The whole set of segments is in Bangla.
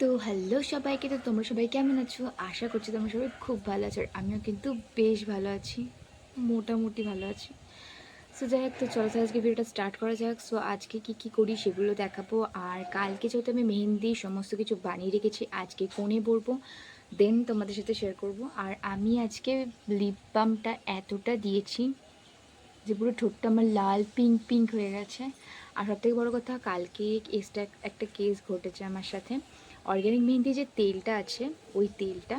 তো হ্যালো সবাইকে, তো তোমরা সবাই কেমন আছো? আশা করছি তোমরা সবাই খুব ভালো আছো আর আমিও কিন্তু বেশ ভালো আছি, মোটামুটি ভালো আছি। সো যাই হোক, তো চলো আজকে ভিডিওটা স্টার্ট করা যাক। সো আজকে কি কি করি সেগুলো দেখাবো। আর কালকে যেহেতু আমি মেহেন্দি সমস্ত কিছু বানিয়ে রেখেছি, আজকে কোণে পরবো দেন তোমাদের সাথে শেয়ার করব। আর আমি আজকে লিপ বামটা এতটা দিয়েছি যে পুরো ঠোঁটটা আমার লাল পিঙ্ক পিঙ্ক হয়ে গেছে। আর সবথেকে বড়ো কথা, কালকে কেসটা একটা কেস ঘটেছে আমার সাথে। অর্গ্যানিক মেহেন্দি যে তেলটা আছে, ওই তেলটা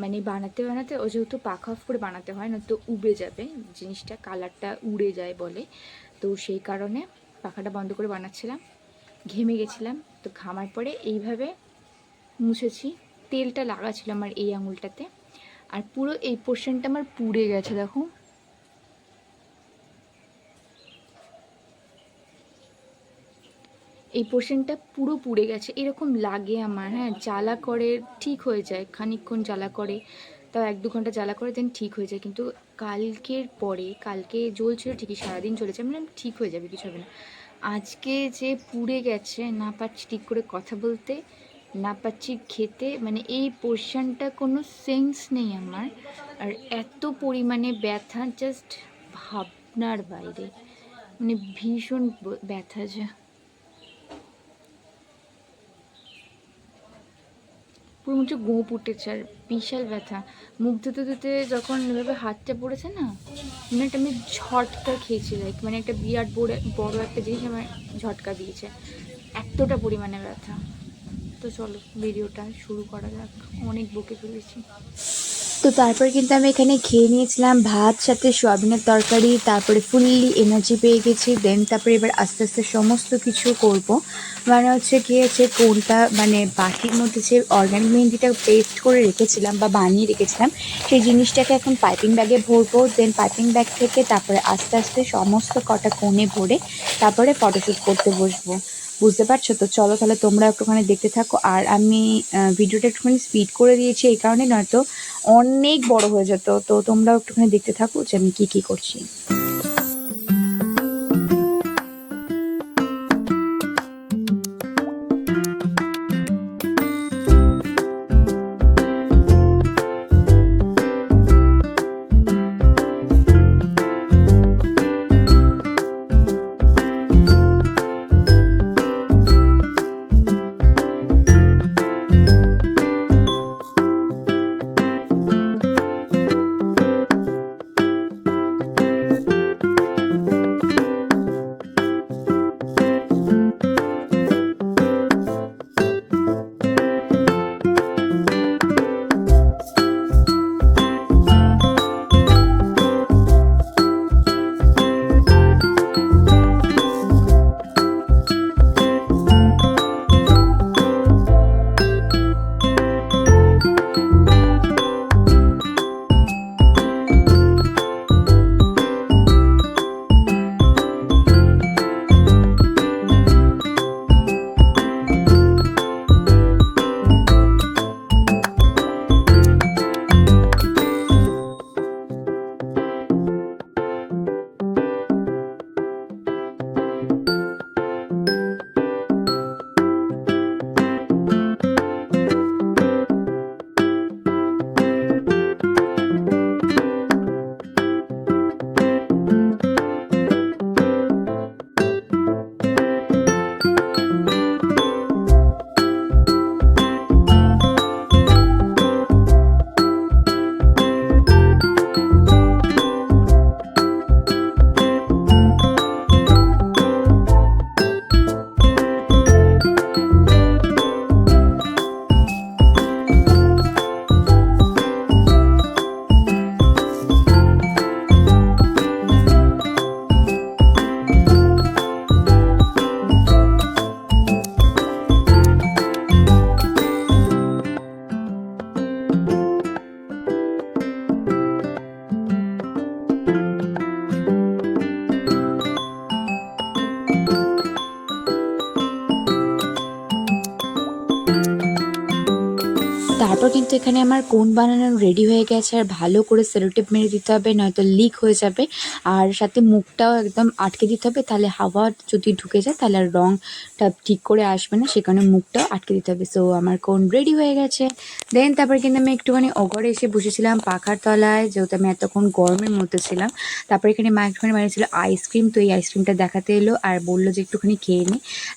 মানে বানাতে বানাতে ও যেহেতু পাখা অফ করে বানাতে হয় না, তো উবে যাবে, জিনিসটা কালারটা উড়ে যায় বলে। তো সেই কারণে পাখাটা বন্ধ করে বানাচ্ছিলাম, ঘেমে গেছিলাম, তো ঘামার পরে এইভাবে মুছেছি। তেলটা লাগা ছিল আমার এই আঙুলটাতে, আর পুরো এই পোর্শনটা আমার পুড়ে গেছে, দেখো। এই পোর্শনটা পুরো পুড়ে গেছে। এরকম লাগে আমার হ্যাঁ জ্বালা করে ঠিক হয়ে যায়, খানিকক্ষণ জ্বালা করে, তাও এক দু ঘণ্টা জ্বালা করে দেন ঠিক হয়ে যায়। কিন্তু কালকের পরে, কালকে জ্বলছিল ঠিকই, সারাদিন চলেছে বললাম ঠিক হয়ে যাবে, কিছু হবে না। আজকে যে পুড়ে গেছে, না পাচ্ছি ঠিক করে কথা বলতে, না পাচ্ছি খেতে মানে এই পোর্শনটা কোনো সেন্স নেই আমার। আর এত পরিমাণে ব্যথা জাস্ট ভাবনার বাইরে। মানে ভীষণ ব্যথা যে। পুরো মুখে গো পুটেছে আর বিশাল ব্যথা। মুখ ধুতে ধুতে যখন এভাবে হাতটা পড়েছে না মানে একটা আমি ঝটকা খেয়েছি লাইক মানে একটা বিরাট বড় বড় একটা জিনিস আমার ঝটকা দিয়েছে। এতটা পরিমাণে ব্যথা। তো চলো ভিডিওটা শুরু করা যাক। অনেক বকে ফেলেছি। তো তারপর কিন্তু আমি এখানে খেয়ে নিয়েছিলাম ভাত, সাথে সোয়াবিনের তরকারি, তারপরে ফুললি, এনার্জি পেয়ে গেছি দেন তারপরে এবার আস্তে আস্তে সমস্ত কিছু করব। মানে হচ্ছে কি হচ্ছে কোনটা মানে বাটির মধ্যে যে অর্গ্যানিক মেহেন্দিটা পেস্ট করে রেখেছিলাম বা বানিয়ে রেখেছিলাম, সেই জিনিসটাকে এখন পাইপিং ব্যাগে ভরবো দেন পাইপিং ব্যাগ থেকে তারপরে আস্তে আস্তে সমস্ত কটা কোণে ভরে তারপরে ফটোশ্যুট করতে বসবো। বুঝতে পারছ? তো চলো তাহলে তোমরা একটুখানি দেখতে থাকো। আর আমি ভিডিওটা একটুখানি স্পিড করে দিয়েছি এই কারণে নয়তো অনেক বড় হয়ে যেত। তো তোমরাও একটুখানি দেখতে থাকো যে আমি কী কী করছি। কিন্তু এখানে আমার কোন বানানো রেডি হয়ে গেছে, আর ভালো করে সেলোটেপ মেরে দিতে হবে, নয়তো লিক হয়ে যাবে। আর সাথে মুখটাও একদম আটকে দিতে হবে, তাহলে হাওয়া যদি ঢুকে যায়, তাহলে আর রঙটা ঠিক করে আসবে না সেখানে মুখটাও আটকে দিতে হবে। সো আমার কোন রেডি হয়ে গেছে। দেন তারপর কিন্তু আমি একটুখানি অগরে এসে বসেছিলাম পাখার তলায়, যেহেতু আমি এতক্ষণ গরমের মধ্যে ছিলাম। তারপর এখানে মা একটুখানি বানিয়েছিল আইসক্রিম তো এই আইসক্রিমটা দেখাতে এলো আর বলল যে একটুখানি খেয়ে নি।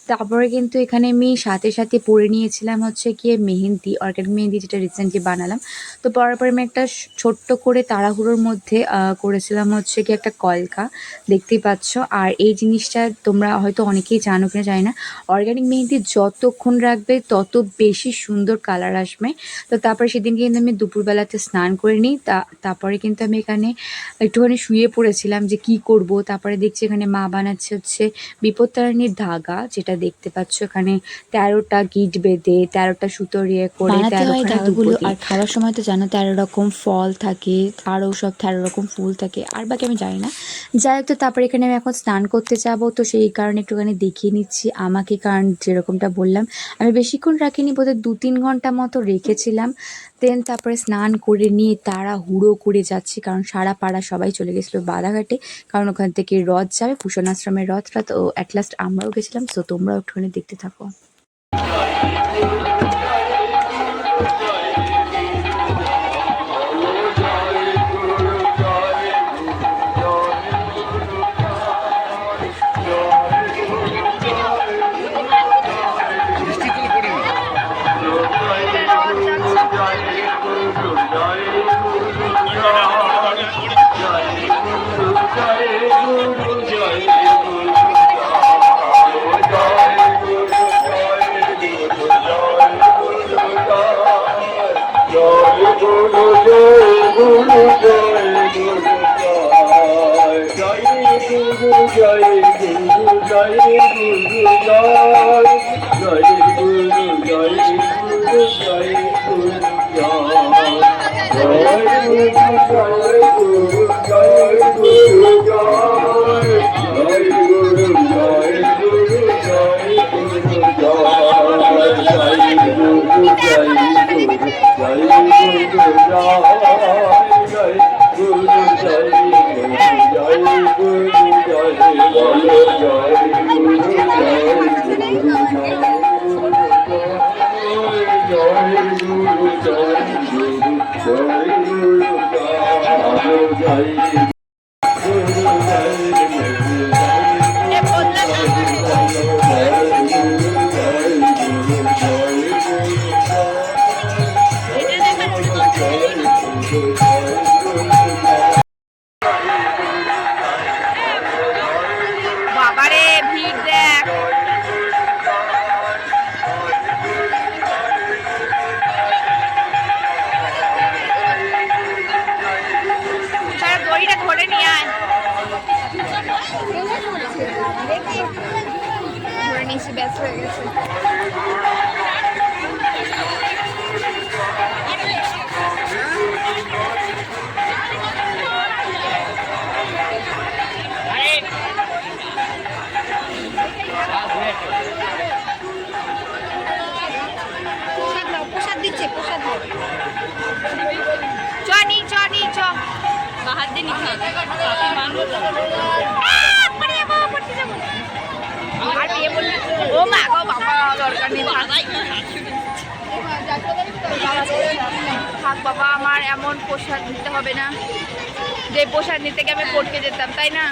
তারপরে কিন্তু এখানে আমি সাথে সাথে পরে নিয়েছিলাম হচ্ছে গিয়ে মেহেন্দি অর্গানিক মেহেন্দি যেটা রিসেন্টলি বানালাম। তো পরার পরে আমি একটা ছোট্ট করে তাড়াহুড়োর মধ্যে করেছিলাম হচ্ছে কি একটা কলকা। দেখতেই পাচ্ছ। আর এই জিনিসটা তোমরা হয়তো অনেকেই জানো কিনা জানি না। অর্গানিক মেহেন্দি যতক্ষণ রাখবে তত বেশি সুন্দর কালার আসবে। তো তারপরে সেদিন কিন্তু আমি দুপুরবেলাতে স্নান করে নিই। তা তারপরে কিন্তু আমি এখানে একটুখানি শুয়ে পড়েছিলাম যে কি করব। তারপরে দেখছি এখানে মা বানাচ্ছে হচ্ছে বিপত্তারিণীর ধাগা যেটা দেখতে পাচ্ছ এখানে তেরোটা গিট বেঁধে তেরোটা সুতো ইয়ে করে বানাতে আর খাওয়ার সময় তো জানো, তেরো রকম ফল থাকে আরও সব তেরো রকম ফুল থাকে, আর বাকি আমি জানি না। যাই হোক, তো তারপরে এখানে আমি এখন স্নান করতে যাব, তো সেই কারণে একটুখানি দেখিয়ে নিচ্ছি আমাকে, কারণ যেরকমটা বললাম, আমি বেশিক্ষণ রাখিনি, বোধহয় দু তিন ঘণ্টা মতো রেখেছিলাম। দেন তারপরে স্নান করে নিয়ে তারা হুড়ো করে যাচ্ছি, কারণ সারা পাড়া সবাই চলে গেছিল বাধাঘাটে কারণ ওখান থেকে রথ যাবে ভূষণ আশ্রমের রথটা তো অ্যাট লাস্ট আমরাও গেছিলাম তো তোমরাও একটুখানি দেখতে থাকো। গুরু জয় গুরু জয় গুরু জয় জয় গুরু জয় গুরু জয় গুরু জয় জয় গুরু জয় গুরু জয় গুরু জয় জয় গুরু জয় গুরু জয় Siyempre niyan. Journey si Beth Ferguson. ও বাবা থাক। বাবা আমার এমন প্রসাদ নিতে হবে না যে প্রসাদ নিতে গিয়ে আমি পড়কে যেতাম, তাই না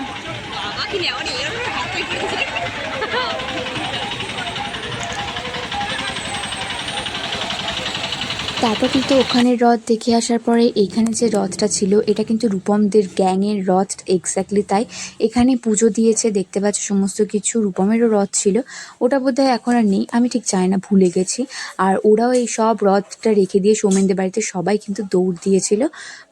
তারপর কিন্তু ওখানে রথ দেখে আসার পরে এখানে যে রথটা ছিল এটা কিন্তু রূপমদের গ্যাংয়ের রথ এক্স্যাক্টলি তাই। এখানে পুজো দিয়েছে দেখতে পাচ্ছ সমস্ত কিছু রূপমেরও রথ ছিল। ওটা বোধহয় এখন আর নেই আমি ঠিক জানি না ভুলে গেছি। আর ওরাও এই সব রথটা রেখে দিয়ে সৌমেনদের বাড়িতে সবাই কিন্তু দৌড় দিয়েছিল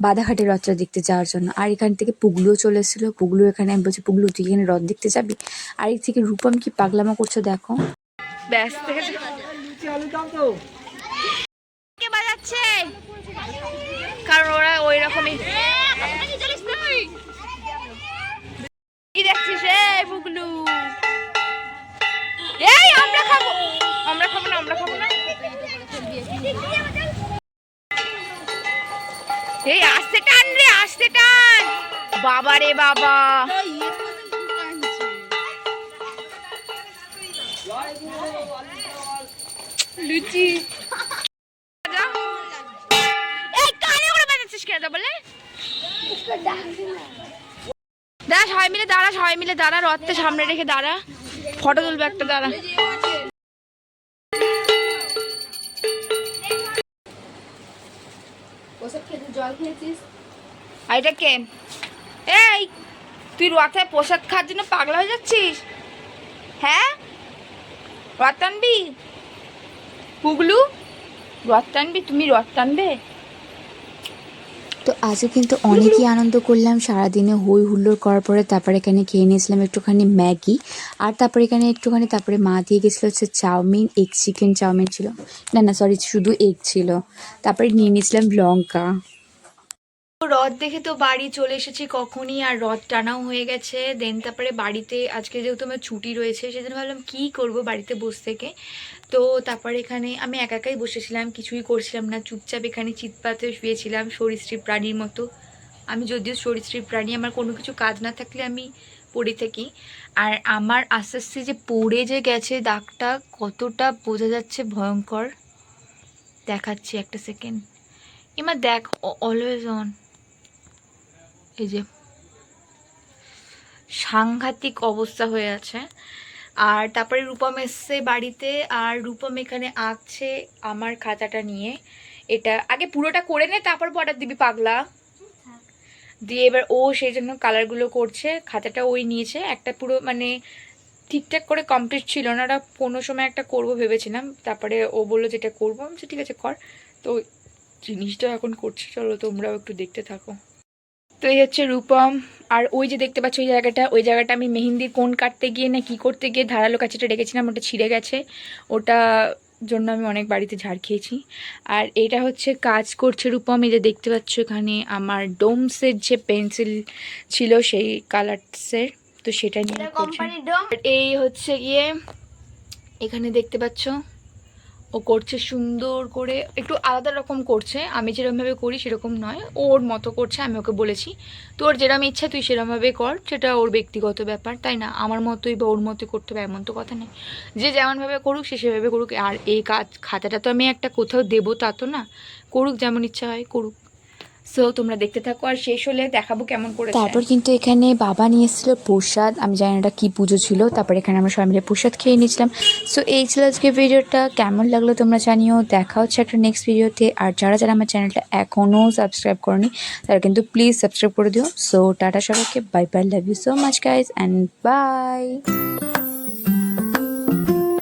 বাধাঘাটের রথটা দেখতে যাওয়ার জন্য। আর এখান থেকে পুগলুও চলে এসেছিল। পুগলু এখানে আমি বলছি পুগলু তুই এখানে রথ দেখতে যাবি? আর এই থেকে রূপম কি পাগলামা করছ দেখো। ব্যস্ত। বাজাচ্ছে কারণ ওরা ওই রকমই কি দেখছিস রে, বুগলু? এই, আমরা খাব। আমরা খাব না, আমরা খাব না। এই, আস্তে টান রে, আস্তে টান। বাবা রে বাবা। লুচি। সবাই মিলে দাঁড়া সবাই মিলে দাঁড়া রথটা সামনে রেখে দাঁড়া। ফটো তুলবে একটা দাঁড়া। এটা কে? এই তুই রথে প্রসাদ খাওয়ার জন্য পাগলা হয়ে যাচ্ছিস? হ্যাঁ? রথ টানবি পুগলু রথ টানবি তুমি রথ টানবে তো আজও কিন্তু অনেকই আনন্দ করলাম। সারাদিনে হই হুল্লোড় করার পরে তারপরে এখানে খেয়ে নিয়েছিলাম একটুখানি ম্যাগি। আর তারপরে এখানে একটুখানি তারপরে মা দিয়ে গেছিল হচ্ছে চাউমিন এগ চিকেন চাউমিন ছিল। না না সরি শুধু এগ ছিল। তারপরে নিয়ে নিয়েছিলাম লঙ্কা। রথ দেখে তো বাড়ি চলে এসেছি কখনই, আর রথ টানাও হয়ে গেছে। দেন তারপরে বাড়িতে, আজকে যেহেতু আমার ছুটি রয়েছে, সেজন্য ভাবলাম কী করব বাড়িতে বসে থেকে। তো তারপরে এখানে আমি একা একাই বসেছিলাম, কিছুই করছিলাম না। চুপচাপ এখানে চিৎপাতে শুয়েছিলাম, সরীসৃপ প্রাণীর মতো। আমি যদিও সরীসৃপ প্রাণী, আমার কোনো কিছু কাজ না থাকলে আমি পড়ে থাকি। আর আমার আস্তে আস্তে যে পড়ে যে গেছে দাগটা, কতটা বোঝা যাচ্ছে ভয়ঙ্কর। দেখাচ্ছি একটা সেকেন্ড এবার দেখ অলওয়েজ অন এই যে সাংঘাতিক অবস্থা হয়ে আছে। আর তারপরে রূপম এসছে বাড়িতে, আর রূপম এখানে আঁকছে আমার খাতাটা নিয়ে। এটা আগে পুরোটা করে নে, তারপর বর্ডার দিবি পাগলা। দিয়ে এবার ও সেই জন্য কালারগুলো করছে। খাতাটা ওই নিয়েছে। একটা পুরো মানে ঠিকঠাক করে কমপ্লিট ছিল না। ওটা কোনো সময় একটা করব ভেবেছিলাম। তারপরে ও বলল যেটা করব। আমি ঠিক আছে, কর। তো জিনিসটা এখন করছে। চলো তোমরাও একটু দেখতে থাকো। তো এই হচ্ছে রূপম। আর ওই যে দেখতে পাচ্ছ ওই জায়গাটা ওই জায়গাটা আমি মেহেন্দির কোন কাটতে গিয়ে না কি করতে গিয়ে ধারালো কাছিটা রেখেছিলাম ওটা ছিঁড়ে গেছে। ওটা জন্য আমি অনেক বাড়িতে ঝাড় খেয়েছি। আর এটা হচ্ছে কাজ করছে রূপম এই যে দেখতে পাচ্ছ এখানে আমার ডোমসের যে পেন্সিল ছিল সেই কালার্সের তো সেটা নিয়ে এই হচ্ছে গিয়ে এখানে দেখতে পাচ্ছ ও করছে সুন্দর করে, একটু আলাদা রকম করছে, আমি যেরকমভাবে করি সেরকম নয়, ওর মতো করছে, আমি ওকে বলেছি, তোর যেরকম ইচ্ছা তুই সেরকমভাবে কর, সেটা ওর ব্যক্তিগত ব্যাপার, তাই না? আমার মতোই বা ওর মতোই করতে হবে, এমন তো কথা নেই। যে যেমনভাবে করুক, সে সেভাবে করুক, আর এই কাজ, খাতাটা তো আমি একটা কোথাও দেবো তা তো না, করুক যেমন ইচ্ছা হয়, করুক। সো তোমরা দেখতে থাকো আর শেষ হলে দেখাবো কেমন করে তারপর কিন্তু এখানে বাবা নিয়ে এসেছিল প্রসাদ। আমি জানি না কী পুজো ছিল। তারপর এখানে আমরা সবাই মিলে প্রসাদ খেয়ে নিয়েছিলাম। সো এই ছিল আজকে ভিডিওটা। কেমন লাগল তোমরা জানিও। দেখা হচ্ছে একটা নেক্সট ভিডিওতে আর যারা যারা আমার চ্যানেলটা এখনও সাবস্ক্রাইব করনি, তারা কিন্তু প্লিজ সাবস্ক্রাইব করে দিও। সো টাটা সবাইকে। Bye bye love you so much guys and bye